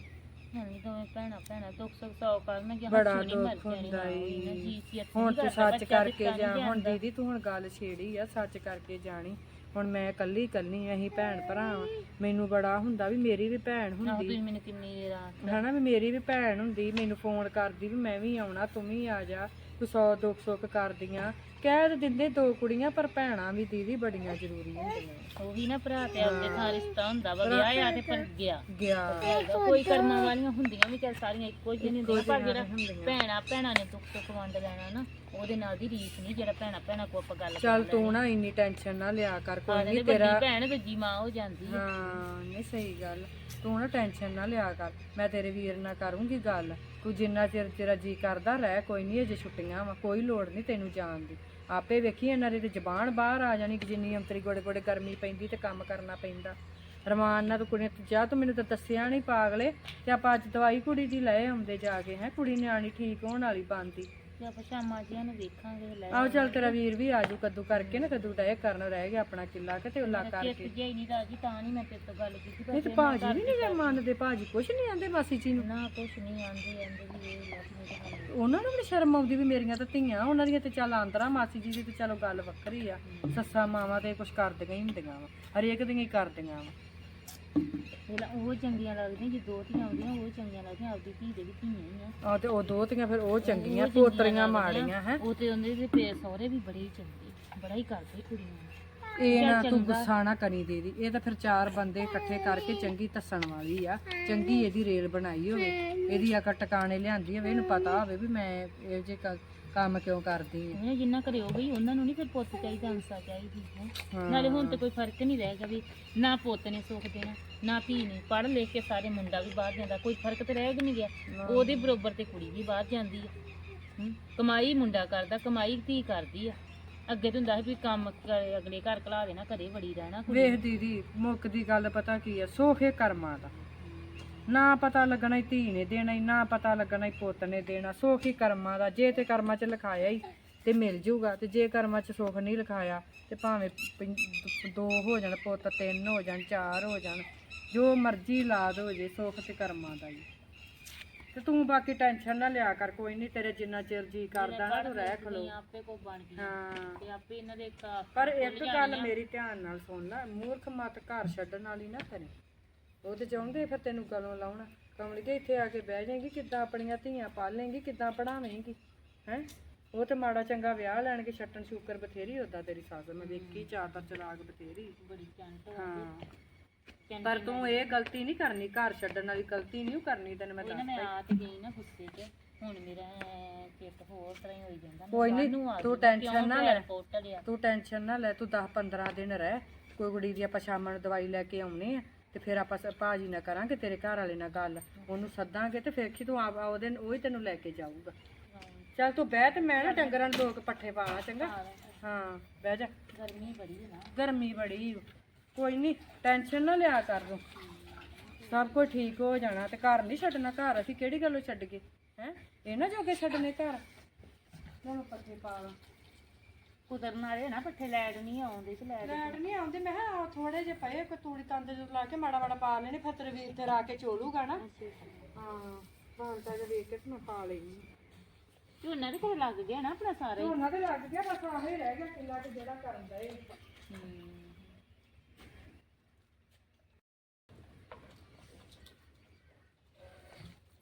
Speaker 2: ਹੁਣ ਵੀ ਦੋਵੇਂ ਭੈਣਾਂ ਭੈਣਾਂ ਦੁੱਖ ਸੁੱਖ ਸੌ ਕਰਨਗੀਆਂ
Speaker 1: ਬੜਾ ਦੁੱਖ ਹੁੰਦਾ ਈ। ਹੁਣ ਤੂੰ ਸੱਚ ਕਰਕੇ ਜਾ ਹੁਣ। ਦੀਦੀ ਤੂੰ ਹੁਣ ਗੱਲ ਛੇੜੀ ਆ ਸੱਚ ਕਰਕੇ ਜਾਣੀ ਹੁਣ ਮੈਂ ਕੱਲੀ ਕੱਲੀ ਅਸੀਂ ਭੈਣ ਭਰਾ ਵਾਂ। ਮੈਨੂੰ ਬੜਾ ਹੁੰਦਾ ਵੀ ਮੇਰੀ ਵੀ ਭੈਣ ਹੁੰਦੀ
Speaker 2: ਤੁਸੀਂ ਮੈਨੂੰ ਕਿੰਨੀ
Speaker 1: ਹਨਾ ਵੀ ਮੇਰੀ ਵੀ ਭੈਣ ਹੁੰਦੀ ਮੈਨੂੰ ਫੋਨ ਕਰਦੀ ਵੀ ਮੈਂ ਵੀ ਆਉਣਾ ਤੂੰ ਵੀ ਆ ਜਾ ਤੂੰ ਸੌ ਦੁੱਖ ਸੁੱਖ ਕਰਦੀਆਂ। ਕਹਿ ਦਿੰਦੇ ਦੋ ਕੁੜੀਆਂ ਪਰ ਭੈਣਾਂ ਵੀ ਦੀਦੀ ਬੜੀਆਂ ਜ਼ਰੂਰੀ ਹੁੰਦੀਆਂ।
Speaker 2: ਉਹ ਵੀ ਨਾ ਭਰਾ ਤੇ ਆਪਦੇ ਥਾਂ ਰਿਸ਼ਤਾ ਹੁੰਦਾ ਵਾ ਵਿਆਹ ਆ ਤੇ ਪਰ ਗਿਆ।
Speaker 1: ਗਿਆ।
Speaker 2: ਹੈਗਾ। ਕੋਈ ਕਰਮਾਂ ਵਾਲੀਆਂ ਹੁੰਦੀਆਂ ਵੀ ਚੱਲ ਸਾਰੀਆਂ ਇੱਕੋ ਜਿਹੀ ਨਹੀਂ ਹੁੰਦੀਆਂ ਪਰ ਜਿਹੜਾ
Speaker 1: ਹੁੰਦੀਆਂ।
Speaker 2: ਭੈਣਾਂ ਭੈਣਾਂ ਨੇ ਦੁੱਖ ਸੁੱਖ ਵੰਡ ਲੈਣਾ ਨਾ ਉਹਦੇ ਨਾਲ ਦੀ ਰੀਸ ਨਹੀਂ ਜਿਹੜਾ ਭੈਣਾਂ ਭੈਣਾਂ ਕੋ ਆਪਾਂ ਗੱਲ
Speaker 1: ਚੱਲ ਤੂੰ ਨਾ ਇੰਨੀ ਟੈਨਸ਼ਨ ਨਾ ਲਿਆ ਕਰ ਕੋਈ ਨਹੀਂ ਤੇਰਾ
Speaker 2: ਭੈਣ ਦੂਜੀ ਮਾਂ ਹੋ ਜਾਂਦੀ ਹਾਂ
Speaker 1: ਨਹੀਂ ਸਹੀ ਗੱਲ। ਤੂੰ ਨਾ ਟੈਨਸ਼ਨ ਨਾ ਲਿਆ ਕਰ। ਮੈਂ ਤੇਰੇ ਵੀਰ ਨਾਲ ਕਰੂੰਗੀ ਗੱਲ। ਤੂੰ ਜਿੰਨਾ ਚਿਰ ਤੇਰਾ ਜੀ ਕਰਦਾ, ਰਹਿ, ਕੋਈ ਨਹੀਂ ਅਜੇ ਛੁੱਟੀਆਂ ਵਾ, ਕੋਈ ਲੋੜ ਨਹੀਂ ਤੈਨੂੰ ਜਾਣ ਦੀ। ਆਪੇ ਵੇਖੀ ਇਹਨਾਂ ਦੀ ਤੇ ਜ਼ਬਾਨ ਬਾਹਰ ਆ ਜਾਣੀ ਕਿ ਜਿੰਨੀ ਅੰਤਰੀ ਗੋੜੇ ਗੋੜੇ ਗਰਮੀ ਪੈਂਦੀ ਤੇ ਕੰਮ ਕਰਨਾ ਪੈਂਦਾ। ਰਮਾਨ ਨਾਲ ਤੂੰ ਕੁੜੀਆਂ ਨੂੰ- ਜਾ, ਤੂੰ ਮੈਨੂੰ ਤਾਂ ਦੱਸਿਆ ਨਹੀਂ ਪਾਗਲੇ, ਤੇ ਆਪਾਂ ਅੱਜ ਦਵਾਈ ਕੁੜੀ ਦੀ ਲੈ ਆਉਂਦੇ ਜਾ ਕੇ, ਹੈ, ਕੁੜੀ ਨਿਆਣੀ ਠੀਕ ਹੋਣ ਵਾਲੀ ਬੰਦੀ
Speaker 2: ਤੇ ਆਪਾਂ ਸ਼ਾਮਾਂ ਜੀਆਂ ਨੂੰ ਵੇਖਾਂਗੇ ਲੈ
Speaker 1: ਆਓ ਚੱਲ ਤੇਰਾ ਵੀਰ ਵੀ ਆਜੂ ਕੱਦੂ ਕਰਕੇ ਨਾ ਕੱਦੂ ਡਾਇ ਕਰਨ ਰਹਿ ਗਿਆ ਆਪਣਾ ਕਿੱਲਾ ਕਿ ਤੇ ਉਲਾ ਕਰਕੇ।
Speaker 2: ਹੀ ਨਹੀਂ ਰਾਜੀ ਤਾਂ ਨਹੀਂ ਮੈਂ ਤੇਰੇ ਤੋਂ ਗੱਲ ਕੀਤੀ ਪਰ
Speaker 1: ਨਹੀਂ ਤੇ ਭਾਜੀ ਵੀ ਨਹੀਂ ਜੇ ਮੰਨਦੇ ਭਾਜੀ ਕੁਛ ਨਹੀਂ ਆਂਦੇ ਮਾਸੀ ਜੀ ਨੂੰ।
Speaker 2: ਨਾ ਕੁਛ ਨਹੀਂ ਆਂਦੇ ਆਂਦੇ ਵੀ ਇਹ ਲੱਗ ਮੇਰੇ ਨਾਲ
Speaker 1: ਉਹਨਾਂ ਨੂੰ ਵੀ ਸ਼ਰਮ ਆਉਂਦੀ ਵੀ ਮੇਰੀਆਂ ਤਾਂ ਧੀਆਂ ਉਹਨਾਂ ਦੀਆਂ ਤੇ ਚੱਲ ਆਂਦਰਾ ਮਾਸੀ ਜੀ ਦੀ ਤੇ ਚਲੋ ਗੱਲ ਵੱਖਰੀ ਆ। ਸੱਸਾਂ ਮਾਵਾਂ ਤੇ ਕੁਛ ਕਰਦੀਆਂ ਹੀ ਹੁੰਦੀਆਂ ਵਾ ਹਰੇਕ ਦੀਆਂ ਹੀ ਕਰਦੀਆਂ ਵਾ।
Speaker 2: ਪਹਿਲਾਂ ਉਹ ਚੰਗੀਆਂ ਲੱਗਦੀਆਂ ਜੇ ਦੋ ਧੀਆਂ ਆਉਂਦੀਆਂ ਉਹ ਚੰਗੀਆਂ ਲੱਗਦੀਆਂ ਆਪਦੀ ਧੀ ਦੇ ਵੀ ਧੀਆਂ ਹੀ ਆ
Speaker 1: ਆ ਤੇ ਉਹ ਦੋ ਧੀਆਂ ਫਿਰ ਉਹ ਚੰਗੀਆਂ
Speaker 2: ਉਹ ਚੰਗੀਆਂ
Speaker 1: ਪੋਤਰੀਆਂ
Speaker 2: ਲੱਗਦੀਆਂ।
Speaker 1: ਮਾੜੀਆਂ ਹੈ
Speaker 2: ਉਹ ਤੇ ਉਹਦੇ ਦੇ ਪੇ ਸਹੁਰੇ ਵੀ ਬੜੇ ਹੀ ਚੰਗੇ ਬੜਾ ਹੀ ਕਰਦੇ ਕੁੜੀਆਂ ਨੂੰ
Speaker 1: ਇਹ ਨਾ ਤੂੰ
Speaker 2: ਚੰਗਾ।
Speaker 1: ਗੁੱਸਾ ਨਾ ਕਰੀ ਦੀਦੀ ਇਹ ਤਾਂ ਫਿਰ ਚਾਰ ਬੰਦੇ ਇਕੱਠੇ ਕਰਕੇ ਚੰਗੀ ਤੱਸਣ ਵਾਲੀ ਆ ਚੰਗੀ ਇਹਦੀ ਰੇਲ ਬਣਾਈ ਹੋਵੇ ਇਹਦੀ ਅਕਲ ਟਿਕਾਣੇ ਲਿਆਂਦੀ ਹੋਵੇ ਇਹਨੂੰ ਪਤਾ ਹੋਵੇ ਵੀ ਮੈਂ ਇਹ ਜੇ ਕ- ਕੰਮ ਕਿਉਂ ਕਰਦੀ ਆ?
Speaker 2: ਉਹਨੇ ਜਿੰਨਾ ਕਰੇ ਉਹ ਗਈ ਉਹਨਾਂ ਨੂੰ ਨਹੀਂ ਫਿਰ ਪੁੱਤ ਚਾਹੀਦਾ ਅੰਸਾ ਚਾਹੀਦੀ ਹੈ।
Speaker 1: ਹਾਂ।
Speaker 2: ਨਾਲੇ ਹੁਣ ਤੇ ਕੋਈ ਫ਼ਰਕ ਨਹੀਂ ਰਹਿ ਗਿਆ ਵੀ ਨਾ ਪੁੱਤ ਨੇ ਸੁੱਖ ਦੇਣਾ ਨਾ ਧੀ ਨੇ। ਪੜ੍ਹ ਲਿਖ ਕੇ ਸਾਰੇ ਮੁੰਡਾ ਵੀ ਬਾਹਰ ਜਾਂਦਾ ਕੋਈ ਫ਼ਰਕ ਤੇ ਰਹਿ ਨਹੀਂ ਗਿਆ। ਉਹਦੇ ਬਰੋਬਰ ਤੇ ਕੁੜੀ ਵੀ ਬਾਹਰ ਜਾਂਦੀ ਹੈ ਹਮ, ਕਮਾਈ ਮੁੰਡਾ ਕਰਦਾ ਕਮਾਈ ਧੀ ਕਰਦੀ ਆ। ਅੱਗੇ ਤਾਂ ਹੁੰਦਾ ਸੀ ਵੀ ਕੰਮ ਕਰੇ ਅਗਲੇ ਘਰ ਘਲਾ ਦੇਣਾ ਘਰੇ ਵੜੀ ਰਹਿਣਾ ਕੁੜੀ
Speaker 1: ਵੇਖ ਦੀਦੀ ਮੁੱਕ ਦੀ ਗੱਲ ਪਤਾ ਕੀ ਆ ਸੋਖੇ ਕਰਮਾਂ ਦਾ। ਨਾ ਪਤਾ ਲੱਗਣਾ ਈ ਧੀ ਨੇ ਦੇਣਾ ਈ ਨਾ ਪਤਾ ਲੱਗਣਾ ਈ ਪੁੱਤ ਨੇ ਦੇਣਾ। ਸੁੱਖ ਹੀ ਕਰਮਾਂ ਦਾ ਜੇ ਤੇ ਕਰਮਾਂ 'ਚ ਲਿਖਾਇਆ ਹੀ ਤੇ ਮਿਲ ਜੂਗਾ ਤੇ ਜੇ ਕਰਮਾਂ 'ਚ ਸੁੱਖ ਨਹੀਂ ਲਿਖਾਇਆ ਤੇ ਭਾਵੇਂ ਪੰ- ਦੋ ਹੋ ਜਾਣ ਪੁੱਤ ਤਿੰਨ ਹੋ ਜਾਣ ਚਾਰ ਹੋ ਜਾਣ ਜੋ ਮਰਜ਼ੀ ਲਾਦ ਹੋ ਜੇ ਸੁੱਖ ਤੇ ਕਰਮਾਂ ਦਾ ਹੀ। ਤੇ ਤੂੰ ਬਾਕੀ ਟੈਨਸ਼ਨ ਨਾ ਲਿਆ ਕਰ ਕੋਈ ਨਹੀਂ ਤੇਰੇ ਜਿੰਨਾ ਚਿਰ ਜੀ ਕਰਦਾ ਨਾ ਤੂੰ ਰਹਿ ਖਲੋ।
Speaker 2: ਆਪੇ ਕੋ ਬਣ ਗਈ।
Speaker 1: ਹਾਂ।
Speaker 2: ਤੇ ਆਪੇ ਇਹਨਾਂ ਦੇ ਘਰ
Speaker 1: ਪਰ ਇੱਕ ਗੱਲ ਮੇਰੀ ਧਿਆਨ ਨਾਲ ਸੁਣ ਲੈ ਮੂਰਖ ਮਤ ਘਰ ਛੱਡਣ ਵਾਲੀ ਨਾ ਕਰੇ ਉਹ ਤੇ ਚਾਹੁੰਦੇ ਫਿਰ ਤੈਨੂੰ ਗਲੋਂ ਲਾਉਣਾ? ਕਮਲਿਕੇ ਇੱਥੇ ਆ ਕੇ ਬਹਿ ਜਾਏਗੀ ਕਿੱਦਾਂ ਆਪਣੀਆਂ ਧੀਆਂ ਪਾਲੇਂਗੀ ਕਿੱਦਾਂ ਪੜਾਵੇਂਗੀ ਹੈ? ਉਹ ਤੇ ਮਾੜਾ ਚੰਗਾ ਵਿਆਹ ਲੈਣ ਕੇ ਛੱਟਣ ਸ਼ੂਕਰ ਬਥੇਰੀ ਹੁੰਦਾ ਤੇਰੀ ਸੱਸ ਮੈਂ ਵੇਖੀ ਚਾਦਰ ਚਲਾਕ ਬਥੇਰੀ।
Speaker 2: ਬੜੀ
Speaker 1: ਹਾਂ ਪਰ ਤੂੰ ਇਹ ਗਲਤੀ ਨਹੀਂ ਕਰਨੀ ਘਰ ਛੱਡਣ ਵਾਲੀ ਗਲਤੀ ਨਹੀਂ ਕਰਨੀ ਤੈਨੂੰ ਮੈਂ
Speaker 2: ਨਾ
Speaker 1: ਦੱਸ
Speaker 2: ਮੈਂ ਆ ਤੇ ਗਈ ਨਾ ਗੁੱਸੇ 'ਚ ਹੁਣ ਮੇਰਾ ਐਂ ਚਿੱਤ ਹੋਰ ਤਰ੍ਹਾਂ ਹੀ ਹੋਈ ਜਾਂਦਾ ਮੈਂ
Speaker 1: ਕੋਈ ਨੀ,
Speaker 2: ਨੂੰ ਆ
Speaker 1: ਤੂੰ
Speaker 2: ਕਿਉਂ
Speaker 1: ਨਾ ਲੈ। ਤੂੰ ਟੈਨਸ਼ਨ ਨਾ ਲੈ ਤੂੰ 10 15 ਦਿਨ ਰਹਿ ਕੋਈ ਕੁੜੀ ਦੀ ਆਪਾਂ ਸ਼ਾਮਾਂ ਨੂੰ ਦਵਾਈ ਲੈ ਕੇ ਆਉਣੀ ਆ ਤੇ ਫਿਰ ਆਪਾਂ ਸ- ਭਾਜੀ ਨਾਲ ਕਰਾਂਗੇ ਤੇਰੇ ਘਰ ਵਾਲੇ ਨਾਲ ਗੱਲ। ਉਹਨੂੰ ਸੱਦਾਂਗੇ ਤੇ ਫਿਰ ਕੀ ਤੂੰ ਆਪ ਉਹਦੇ ਉਹ ਹੀ ਤੈਨੂੰ ਲੈ ਕੇ ਜਾਊਗਾ। ਚੱਲ ਤੂੰ ਬਹਿ ਤੇ ਮੈਂ ਨਾ ਡੰਗਰਾਂ ਨੂੰ ਦੋ ਕੁ ਪੱਠੇ ਪਾ ਲਾਂ ਚੰਗਾ? ਹਾਂ ਬਹਿ ਜਾ।
Speaker 2: ਗਰਮੀ ਬੜੀ ਹੈ ਨਾ।
Speaker 1: ਗਰਮੀ ਬੜੀ ਓ। ਕੋਈ ਨਹੀਂ ਟੈਨਸ਼ਨ ਨਾ ਲਿਆ ਕਰ ਤੂੰ। ਸਭ ਕੁਝ ਠੀਕ ਹੋ ਜਾਣਾ ਤੇ ਘਰ ਨਹੀਂ ਛੱਡਣਾ ਘਰ ਅਸੀਂ ਕਿਹੜੀ ਗੱਲੋਂ ਛੱਡ ਗਏ? ਹੈ? ਇਹਨਾਂ ਜੋਗੇ ਛੱਡਨੇ ਘਰ। ਹੁਣ ਪੱਠੇ ਪਾ ਲਾਂ।
Speaker 2: ਕੁਦਰਨ ਵਾਲੇ ਨਾ ਪੱਠੇ ਲੈਟ ਨਹੀਂ ਆਉਂਦੇ ਤੇ ਲੈਟ
Speaker 1: ਲੈਟ ਨਹੀਂ ਆਉਂਦੇ ਮੈਂ ਕਿਹਾ ਥੋੜੇ ਜਿਹੇ ਪਏ ਕੋਈ ਤੂੜੀ ਤੰਦ ਜੋ ਲਾ ਕੇ ਮਾੜਾ ਮਾੜਾ ਪਾ ਲੈਣੇ ਫਿਰ ਤੇਰੇ ਵੀਰ ਤੇ ਰਾ ਕੇ ਚੋਲੂਗਾ ਨਾ। ਹਾਂ ਬਾਂਟਾ ਜਿਹਾ ਵੇਖ ਕੇ ਤੇ ਮੈਂ ਪਾ ਲੈਣੀ
Speaker 2: ਝੋਨਾ ਦੇ ਕੋਲ ਲੱਗ ਗਿਆ ਨਾ ਆਪਣਾ ਸਾਰਾ ਹੀ।
Speaker 1: ਝੋਨਾ ਤੇ ਲੱਗ ਗਿਆ ਬਸ ਆਹੇ ਰਹਿ ਗਿਆ ਕਿੱਲਾ ਤੇ ਜਿਹੜਾ ਕਰਨ ਦਾ ਇਹ
Speaker 2: ਹੂੰ।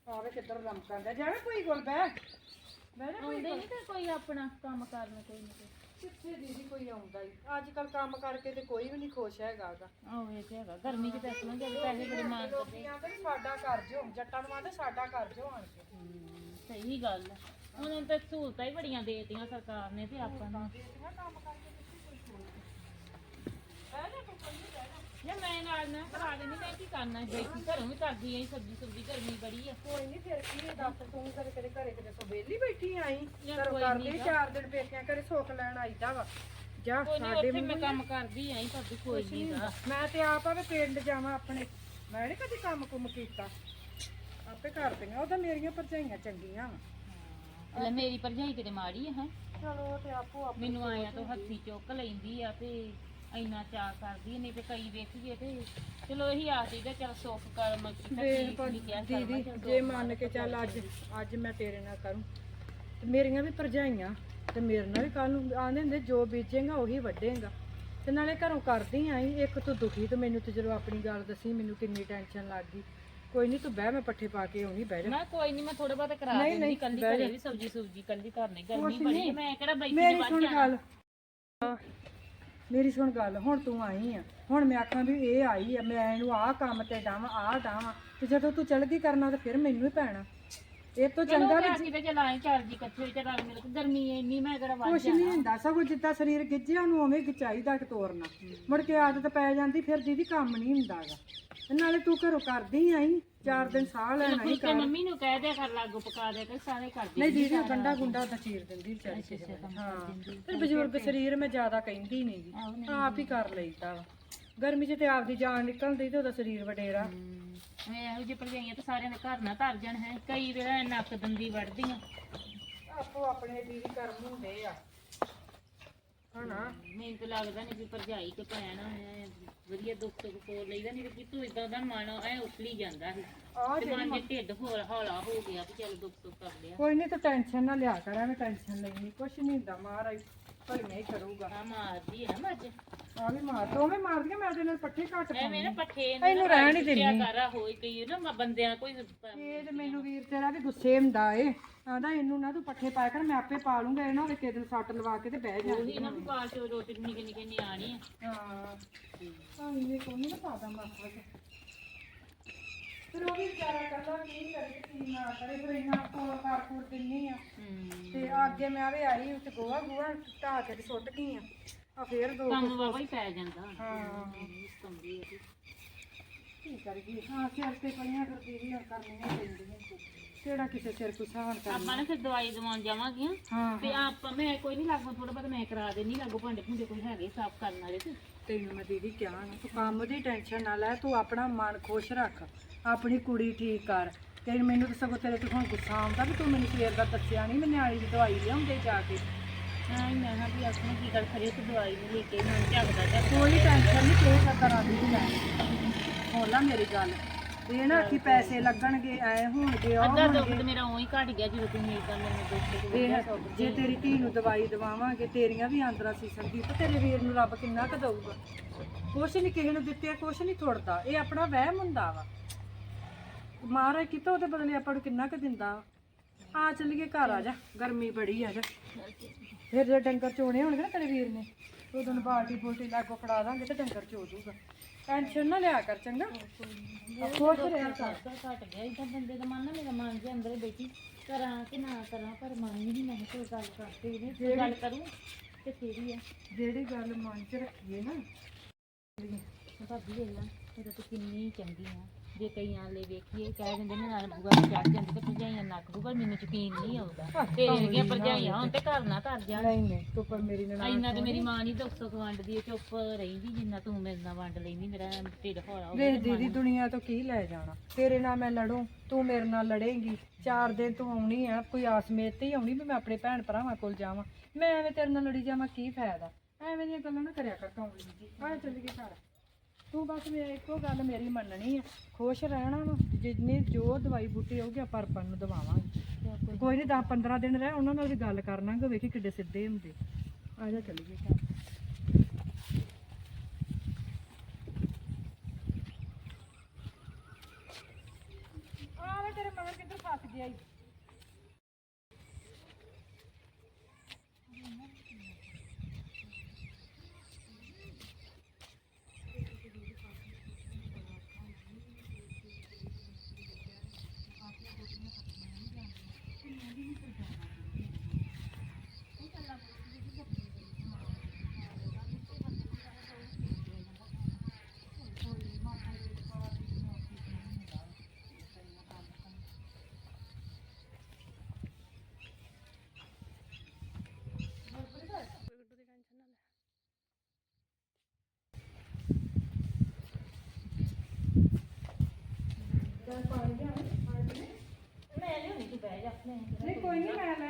Speaker 1: ਆਵੇ ਕਿੱਧਰ ਲਮਕਾਂ ਦਾ ਜਾਵੇ ਕੋਈ ਕੋਲ ਬਹਿ। ਬਹਿ ਜਾ ਕੋਈ
Speaker 2: ਆਉਂਦੇ ਨਹੀਂ ਤੇ ਕੋਈ ਆਪਣਾ ਕੰਮ ਕਰਨ ਕੋਈ ਨਹੀਂ
Speaker 1: ਕਿੱਥੇ ਦੀਦੀ ਕੋਈ ਆਉਂਦਾ ਹੀ। ਅੱਜ ਕੱਲ ਕੰਮ ਕਰਕੇ ਤੇ ਕੋਈ ਵੀ ਨਹੀਂ ਖੁਸ਼ ਹੈਗਾਗਾ
Speaker 2: ਆਹੋ ਇਹ ਤੇ ਹੈਗਾ। ਗਰਮੀ ਚ ਪੈਸੇ ਮੰਗੇ ਪੈਸੇ ਬੜੇ ਮੰਗਦੇ
Speaker 1: ਲੋਕੀਆਂ ਕਹਿੰਦੇ ਸਾਡਾ ਕਰ ਜੋ ਜੱਟਾਂ ਨੂੰ ਆਂਦੇ ਸਾਡਾ ਕਰ ਜੋ ਆਣ ਕੇ।
Speaker 2: ਹੂੰ, ਸਹੀ ਗੱਲ ਹੈ ਉਹਨਾਂ ਨੂੰ ਤਾਂ ਸਹੂਲਤਾਂ ਹੀ ਬੜੀਆਂ ਦੇਤੀਆਂ ਸਰਕਾਰ ਨੇ ਤੇ ਆਪਾਂ ਨੂੰ। ਜੇ ਮੈਂ ਨਾਲ ਨਾ ਕਰਾ ਦੇਣੀ ਮੈਂ ਕੀ ਕਰਨਾ ਬੈਠੀ ਘਰੋਂ ਵੀ ਕਰਦੀ ਆਂ ਸਬਜ਼ੀ ਸਬਜ਼ੀ ਗਰਮੀ ਬੜੀ ਆ।
Speaker 1: ਕੋਈ ਨਹੀਂ ਫਿਰ ਕੀ ਹੈ, ਦੱਸ ਤੂੰ ਕਦੇ ਕਦੇ ਘਰੇ ਕਿਤੇ ਸੋ ਵਿਹਲੀ ਬੈਠੀ ਆਈ।
Speaker 2: ਜਾਂ
Speaker 1: ਘਰੋਂ
Speaker 2: ਕੋਈ
Speaker 1: ਕਰਦੀ
Speaker 2: ਨੀ
Speaker 1: ਚਾਰ ਦਿਨ ਪੇਕਿਆਂ ਘਰੇ ਸੁੱਖ ਲੈਣ ਆਈਦਾ ਵਾ। ਜਾ
Speaker 2: ਕੋਈ ਨਹੀਂ
Speaker 1: ਸਾਡੇ
Speaker 2: ਉੱਥੇ ਮੈਂ ਕੰਮ ਕਰਦੀ ਆਂ ਭਾਬੀ ਕੋਈ
Speaker 1: ਕੁਛ
Speaker 2: ਨਹੀਂ
Speaker 1: ਨਹੀਂ ਹੁੰਦਾ। ਮੈਂ ਤੇ ਆਪ ਆਵੇ ਪਿੰਡ ਜਾਵਾਂ ਆਪਣੇ। ਮੈਂ ਨੀ ਕਦੇ ਕੰਮ ਕੁਮ ਕੀਤਾ। ਆਪੇ ਕਰਦੀਆਂ ਉਹ ਤਾਂ ਮੇਰੀਆਂ ਭਰਜਾਈਆਂ ਚੰਗੀਆਂ ਵਾ।
Speaker 2: ਲੈ ਮੇਰੀ ਭਰਜਾਈ ਕਿਤੇ ਮਾੜੀ ਆ ਹੈ?
Speaker 1: ਚਲੋ ਤੇ ਆਪੋ ਆਪ
Speaker 2: ਮੈਨੂੰ ਆਇਆ ਤਾਂ ਹੱਥੀ ਚੁੱਕ ਲੈਂਦੀ ਆ ਤੇ ਇੰਨਾ ਚਾਅ ਕਰਦੀ ਆ, ਨਹੀਂ ਤੇ ਕਈ ਵੇਖੀਏ ਤੇ ਚਲੋ ਇਹੀ ਆਖਦੀ ਕਿ ਚਲ ਸੁੱਖ ਕਰਮ ਕੀਤਾ ਠੀਕ ਕਰਮਾਂ
Speaker 1: ਦੀਦੀ ਜੇ ਮੰਨ ਕੇ ਚੱਲ ਅੱਜ ਅੱਜ ਮੈਂ ਤੇਰੇ ਨਾਲ ਕਰੂੰ। ਤੇ ਮੇਰੀਆਂ ਵੀ ਭਰਜਾਈਆਂ ਤੇ ਮੇਰੇ ਨਾਲ ਵੀ ਕੱਲ ਨੂੰ ਆਂਦੇ ਹੁੰਦੇ ਜੋ ਬੀਜੇਗਾ ਉਹੀ ਵੱਢੇਗਾ। ਤੇ ਨਾਲੇ ਘਰੋਂ ਕਰਦੀ ਆਈ ਇੱਕ ਤੂੰ ਦੁਖੀ ਤੇ ਮੈਨੂੰ ਤੇ ਜਦੋਂ ਆਪਣੀ ਗੱਲ ਦੱਸੀ ਮੈਨੂੰ ਕਿੰਨੀ ਟੈਨਸ਼ਨ ਲੱਗ ਗਈ। ਕੋਈ ਨਹੀਂ ਤੂੰ ਬਹਿ ਮੈਂ ਪੱਠੇ ਪਾ ਕੇ ਆਉਣੀ ਬਹਿ ਜਾ।
Speaker 2: ਮੈਂ ਕੋਈ ਨਹੀਂ ਮੈਂ ਥੋੜਾ ਬਹੁਤ ਕਰਾ
Speaker 1: ਨਹੀਂ,
Speaker 2: ਦਿੰਦੀ
Speaker 1: ਨਹੀਂ,
Speaker 2: ਕੱਲੀ
Speaker 1: ਬਹਿ
Speaker 2: ਘਰੇ
Speaker 1: ਜਾ।
Speaker 2: ਵੀ ਸਬਜੀ ਸੁਬਜੀ ਕੱਲੀ ਕਰਨੀ ਗਰਮੀ
Speaker 1: ਕੁਛ
Speaker 2: ਬੜੀ
Speaker 1: ਨਹੀਂ।
Speaker 2: ਹੈ ਮੈਂ ਕਿਹੜਾ ਬੈਠੀ
Speaker 1: ਮੇਰੀ
Speaker 2: ਨੇ
Speaker 1: ਸੁਣ ਗੱਲ। ਮੇਰੀ ਸੁਣ ਗੱਲ, ਹੁਣ ਤੂੰ ਆਈ ਆ। ਹੁਣ ਮੈਂ ਆਖਾਂ ਵੀ ਇਹ ਆਈ ਆ, ਮੈਂ ਇਹਨੂੰ ਆਹ ਕੰਮ ਤੇ ਡਾਵਾਂ ਆਹ ਡਾਵਾਂ। ਤੇ ਜਦੋਂ ਤੂੰ ਚਲ ਗਈ ਕਰਨਾ, ਤੇ ਫਿਰ ਮੈਨੂੰ ਹੀ ਪੈਣਾ। ਇਹ ਤੋਂ ਚੰਗਾ ਵੀ
Speaker 2: ਵੀ ਕਿਤੇ ਚਲਾਏ ਚਾਰ ਜੀ ਇਕੱਠੇ ਤੇ ਰਲ ਮਿਲ ਕੇ ਗਰਮੀ ਇੰਨੀ ਮੈਂ ਕਿਹੜਾ ਵੱਧ
Speaker 1: ਕੁਛ ਨਹੀਂ ਹੁੰਦਾ ਸਗੋਂ ਜਿੱਦਾਂ ਸਰੀਰ ਗਿੱਜਿਆ ਨੂੰ ਉਵੇਂ ਕਿ ਤੋਰਨਾ। ਮੁੜ ਕੇ ਆਦਤ ਪੈ ਜਾਂਦੀ ਫਿਰ ਦੀਦੀ ਕੰਮ ਨਹੀਂ ਹੁੰਦਾਗਾ ਤੇ ਨਾਲੇ ਤੂੰ ਘਰੋਂ ਕਰਦੀ ਆਈ ਚਾਰ ਦਿਨ ਸਾਹ ਲੈਣਾ ਹੀ
Speaker 2: ਤੇ ਮੰਮੀ ਨੂੰ ਕਹਿ ਦਿਆ ਕਰ ਲਾਗੂ ਪਕਾ ਦੇ ਕੇ ਸਾਰੇ ਕਰਦੇ
Speaker 1: ਨਹੀਂ ਦੀਦੀ ਉਹ ਗੰਡਾ ਗੁੰਡਾ ਤਾਂ ਚੀਰ ਦਿੰਦੀ ਵਿਚਾਰੀ ਕਿਸੇ ਵੇਲੇ। ਹਾਂ ਤੇ ਬਜ਼ੁਰਗ ਸਰੀਰ ਮੈਂ ਜ਼ਿਆਦਾ ਕਹਿੰਦੀ ਨਹੀਂ ਗੀ। ਆਪ ਹੀ ਕਰ ਲਈਦਾ ਵਾ। ਗਰਮੀ 'ਚ ਤੇ ਆਪਦੀ ਜਾਨ ਨਿਕਲਦੀ ਤੇ ਉਹਦਾ ਸਰੀਰ ਵਡੇਰਾ।
Speaker 2: ਮੈਂ ਇਹੋ ਜਿਹੇ ਭਰਜਾਈਆਂ ਤਾਂ ਸਾਰਿਆਂ ਦੇ ਘਰ ਨਾ ਧਰ ਜਾਣ ਹੈ। ਕਈ ਵੇਲੇ ਨੱਕ ਦੰਦੀ ਵੜਦੀਆਂ
Speaker 1: ਆਪੋ ਆਪਣੇ ਦੀਦੀ ਕਰਮ ਹੁੰਦੇ ਆ। ਹਨਾ?
Speaker 2: ਮੈਨੂੰ ਤਾਂ ਲੱਗਦਾ ਨਹੀਂ ਵੀ ਭਰਜਾਈ ਤੇ ਭੈਣ ਐ ਵਧੀਆ ਦੁੱਖ ਸੁੱਖ ਕੋਲ ਲਈਦਾ ਨਹੀਂ ਕਿ ਤੂੰ ਇਦਾਂ ਦਾ ਮਨ ਐ ਉਛਲੀ ਜਾਂਦਾ ਸੀ।
Speaker 1: ਆ
Speaker 2: ਤੇ ਮਨ ਦੇ ਢਿੱਡ ਹੋਰ ਹੌਲਾ ਹੋ ਗਿਆ ਵੀ ਚੱਲ ਦੁੱਖ ਸੁੱਖ ਕਰ ਲਿਆ।
Speaker 1: ਕੋਈ ਨਹੀਂ ਤਾਂ ਟੈਨਸ਼ਨ ਨਾ ਲਿਆ ਕਰ ਐਵੇਂ ਟੈਨਸ਼ਨ ਲੈਣੀ ਕੁਛ ਨਹੀਂ ਹੁੰਦਾ ਮਹਾਰਾਜ। ਭਲੀਆਂ ਹੀ ਕਰੂਗਾ।
Speaker 2: ਆ ਮਾਰਦੀ ਹੈ ਨਾ ਮੱਝ
Speaker 1: ਆ ਵੀ ਮਾਰ ਦੋਵੇਂ ਮਾਰਦੀਆਂ ਮੈਂ ਤੇ ਨਾਲ ਪੱਠੇ ਘੱਟ
Speaker 2: ਐਵੇਂ ਨਾ ਪੱਠੇ
Speaker 1: ਇਹਨੂੰ ਰਹਿਣ ਹੀ ਦਿੰਦੀ।
Speaker 2: ਕਰਾ ਹੋਈ ਕਈ ਨਾ ਮ- ਬੰਦਿਆਂ ਕੋਈ
Speaker 1: ਇਹ ਤੇ ਮੈਨੂੰ ਵੀਰ ਤੇਰਾ ਵੀ ਗੁੱਸੇ ਹੁੰਦਾ ਏ। ਆਂਦਾ ਇਹਨੂੰ ਨਾ ਤੂੰ ਪੱਠੇ ਪਾਇਆ ਕਰ ਮੈਂ ਆਪੇ ਪਾ ਲੂੰਗਾ ਇਹ ਨਾ ਹੋਵੇ ਕਿਸੇ ਦਿਨ ਸੱਟ ਲਵਾ ਕੇ ਤੇ ਬਹਿ ਜਾ।
Speaker 2: ਉਹੀ ਨਾ ਬਾਅਦ ਚ ਰੋਟੀ ਨਿੱਕੇ ਨਿੱਕੇ ਨਿਆਣੀ ਆ।
Speaker 1: ਹਾਂ। ਹਾਂ ਇਹ ਕੋਈ ਨਹੀਂ ਪਾਦਾ ਮਾਸਾ ਫਿਰ ਉਹ ਵੀ ਵਿਚਾਰਾ ਕੱਲਾ ਕੀ ਕਰੇ ਕੀ ਨਾ ਕਰੇ ਫਿਰ ਇਹਨਾਂ ਕੋਲ ਕਾਰਪੂਰ ਦਿੰਨੀ ਆ। ਤੇ ਅੱਗੇ ਮੈਂ ਆਵੇ ਆਈ ਉੱਤੇ ਗੋਆ ਗੋਆ ਢਾ ਕੇ ਤੇ ਸੁੱਟ ਗਈ ਆ। ਆ ਫੇਰ ਦੋ
Speaker 2: ਕੰਮ ਵਾਵਾ ਹੀ ਪੈ ਜਾਂਦਾ।
Speaker 1: ਹਾਂ। ਕੀ ਕਰੀਏ? ਹਾਂ ਸਿਰ ਤੇ ਪਈਆਂ ਦੀਦੀ ਹੁਣ ਕਰਨੀਆਂ ਪੈਂਦੀਆਂ। ਕਿਹੜਾ ਕਿਸੇ ਸਿਰ ਕੁਸਾਨ ਕਰ
Speaker 2: ਆਪਾਂ ਨਾ ਫਿਰ ਦਵਾਈ ਦਵਾਉਣ ਜਾਵਾਂਗੀਆਂ।
Speaker 1: ਹਾਂ
Speaker 2: ਤੇ ਆਪਾਂ ਮੈਂ ਕੋਈ ਨਹੀਂ ਲੱਗੋ ਥੋੜਾ ਬਹੁਤ ਮੈਂ ਕਰਾ ਦੇਣੀ ਲੱਗੋ। ਭਾਂਡੇ ਭੁੰਡੇ ਕੋਈ ਹੈਗੇ ਸਾਫ਼ ਕਰਨ ਵਾਲੇ ਤੇ।
Speaker 1: ਤੈਨੂੰ ਮੈਂ ਦੀਦੀ ਕਿਹਾ ਨਾ ਤੂੰ ਕੰਮ ਦੀ ਟੈਨਸ਼ਨ ਨਾ ਲੈ ਤੂੰ ਆਪਣਾ ਮਨ ਖੁਸ਼ ਰੱਖ। ਆਪਣੀ ਕੁੜੀ ਠੀਕ ਕਰ। ਤੇ ਮੈਨੂੰ ਤਾਂ ਸਗੋਂ ਤੇਰੇ ਤੋਂ ਹੁਣ ਗੁੱਸਾ ਆਉਂਦਾ ਵੀ ਤੂੰ ਮੈਨੂੰ ਸਵੇਰ ਦਾ ਦੱਸਿਆ ਨਹੀਂ ਮੈਂ ਨਿਆਣੀ ਦੀ ਦਵਾਈ ਲਿਆਉਂਦੇ ਜਾ ਕੇ।
Speaker 2: ਹਾਂ ਮੈਂ ਹਾਂ ਵੀ ਆਪਣੀ ਕੀ ਗੱਲ ਕਰੀਏ ਤੇ ਦਵਾਈ ਨੂੰ ਲੈ ਕੇ ਮਨ ਝਗਦਾ ਜਾ।
Speaker 1: ਕੋਈ ਟੈਨਸ਼ਨ ਨਹੀਂ ਕੋਈ ਕਰਾਂ ਦੀ ਲੈ ਸੁਣ ਲੈ ਮੇਰੀ ਗੱਲ ਇਹ ਨਾ ਕਿ ਪੈਸੇ ਲੱਗਣਗੇ ਐ ਹੋਣਗੇ ਉਹ
Speaker 2: ਅੱਧਾ ਦੁੱਖ
Speaker 1: ਹੋਣਗੇ।
Speaker 2: ਤੇ ਮੇਰਾ ਉਹੀ ਘਟ ਗਿਆ ਜਦੋਂ ਤੁਸੀਂ ਇਦਾਂ ਮੈਨੂੰ ਦੁੱਖ
Speaker 1: ਇਹ
Speaker 2: ਦੇ
Speaker 1: ਜੇ ਤੇਰੀ ਧੀ ਨੂੰ ਦਵਾਈ ਦਵਾਵਾਂਗੇ ਤੇਰੀਆਂ ਵੀ ਆਂਦਰਾਂ ਸੀ ਸੰਦੀਪ ਤੇਰੇ ਵੀਰ ਨੂੰ ਰੱਬ ਕਿੰਨਾ ਕੁ ਦਊਗਾ। ਕੁਛ ਨਹੀਂ ਕਿਸੇ ਨੂੰ ਦਿੱਤੇ ਕੁਛ ਨਹੀਂ ਥੋੜਦਾ ਇਹ ਆਪਣਾ ਵਹਿਮ ਹੁੰਦਾ ਵਾ। ਮਹਾਰਾਜ ਕਿਤੋਂ ਉਹਦੇ ਬਦਲੇ ਆਪਾਂ ਨੂੰ ਕਿੰਨਾ ਕੁ ਦਿੰਦਾ। ਆ ਚੱਲੀਏ ਘਰ ਆ ਜਾ ਗਰਮੀ ਬੜੀ ਆ ਜਾ। ਫਿਰ ਜੇ ਡੰਗਰ ਚੋਣੇ ਹੋਣਗੇ ਨਾ ਤੇਰੇ ਵੀਰ ਨੇ ਉਦੋਂ ਨੂੰ ਬਾਲਟੀ ਬੋਲਟੀ ਲਾਗੋ ਫੜਾ ਦਾਂਗੇ ਤੇ ਡੰਗਰ ਚੋ ਦੂਗਾ ਟੈਨਸ਼ਨ ਨਾ ਲਿਆ ਕਰ ਚੰਗਾ। ਖੁਸ਼ ਰਿਹਾ ਕਰ
Speaker 2: ਘਟ ਗਿਆ ਇਦਾਂ ਬੰਦੇ ਦਾ ਮਨ ਨਾ ਮੇਰਾ ਮਨ ਦੇ ਅੰਦਰ ਬੈਠੀ। ਕਰਾਂ ਕਿ ਨਾ ਕਰਾਂ ਪਰ ਮਨ ਹੀ ਨਹੀਂ ਮੈਂ ਕੋਈ ਗੱਲ ਕਰਦੀ ਨਹੀਂ ਗੱਲ ਕਰੂੰ ਤੇ ਫੇਰ ਹੀ ਆ।
Speaker 1: ਜਿਹੜੀ ਗੱਲ ਮਨ 'ਚ ਰੱਖੀਏ ਨਾ।
Speaker 2: ਭਾਬੀ ਇਹ ਤਾਂ ਕਿੰਨੀ ਚੰਗੀ ਆ। ਜੇ ਕਈਆਂ ਲਈ ਵੇਖੀਏ ਕਹਿ ਦਿੰਦੇ ਨੇ ਨਾਲ ਬੁਗਾ ਚੜ ਜਾਂਦੀ ਤੇ ਭਰਜਾਈਆਂ ਨੱਕ ਬੂ ਪਰ ਮੈਨੂੰ ਯਕੀਨ ਨਹੀਂ ਆਉਂਦਾ। ਤੇਰੇ ਵਰਗੀਆਂ ਭਰਜਾਈਆਂ ਹੁਣ ਤੇ ਘਰ ਨਾ ਧਰ ਜਾਣ।
Speaker 1: ਨਹੀਂ ਨਹੀਂ ਤੂੰ ਪਰ ਮੇਰੀ ਨਨਾਣ
Speaker 2: ਇੰਨਾ ਤੇ ਮੇਰੀ ਮਾਂ ਨਹੀਂ ਦੁੱਖ ਸੁੱਖ ਵੰਡਦੀ ਹੈ ਚੁੱਪ ਰਹਿੰਦੀ ਜਿੰਨਾ ਤੂੰ ਮੇਰੇ ਨਾਲ ਵੰਡ ਲੈਂਦੀ ਮੇਰਾ ਢਿੱਡ ਹੌਲਾ ਹੋ
Speaker 1: ਵੇਖ ਦੀਦੀ ਦੁਨੀਆ ਤੋਂ ਕੀ ਲੈ ਜਾਣਾ। ਤੇਰੇ ਨਾਲ ਮੈਂ ਲੜੂੰ ਤੂੰ ਮੇਰੇ ਨਾਲ ਲੜੇਂਗੀ। ਚਾਰ ਦਿਨ ਤੂੰ ਆਉਣੀ ਆ ਕੋਈ ਆਸ ਮੇਤ ਤੇ ਹੀ ਆਉਣੀ ਵੀ ਮੈਂ ਆਪਣੇ ਭੈਣ ਭਰਾਵਾਂ ਕੋਲ ਜਾਵਾਂ। ਮੈਂ ਐਵੇਂ ਤੇਰੇ ਨਾਲ ਲੜੀ ਜਾਵਾਂ ਕੀ ਫਾਇਦਾ? ਐਵੇਂ ਦੀਆਂ ਗੱਲਾਂ ਨਾ ਕਰਿਆ ਕਰ ਕੌਂਲੀ ਜੀ ਆ ਚੱਲ ਗਈ ਘਰ ਤੂੰ ਬਸ ਮੇਰੇ ਇੱਕੋ ਗੱਲ ਮੇਰੀ ਮੰਨਣੀ ਆ, ਖੁਸ਼ ਰਹਿਣਾ ਵਾ, ਜਿੰਨੀ ਜੋ ਦਵਾਈ ਬੂਟੀ ਹੋਊਗੀ ਆਪਾਂ ਅਰਪਣ ਨੂੰ ਦਵਾਵਾਂਗੇ। ਕੋਈ ਨਹੀਂ 10 15 ਦਿਨ ਰਹਿ, ਉਹਨਾਂ ਨਾਲ ਵੀ ਗੱਲ ਕਰਨਾਂਗੇ ਵੇਖੀ ਕਿੱਡੇ ਸਿੱਧੇ ਹੁੰਦੇ। ਆ ਜਾ ਚੱਲੀਏ ਘਰ। ਆ ਤੇਰੇ ਮਗਰ ਕਿੱਧਰ ਫਸ ਗਿਆ ਈ।
Speaker 2: ਨਹੀਂ ਕੋਈ ਨਹੀਂ ਮੈਂ
Speaker 1: ਲੈ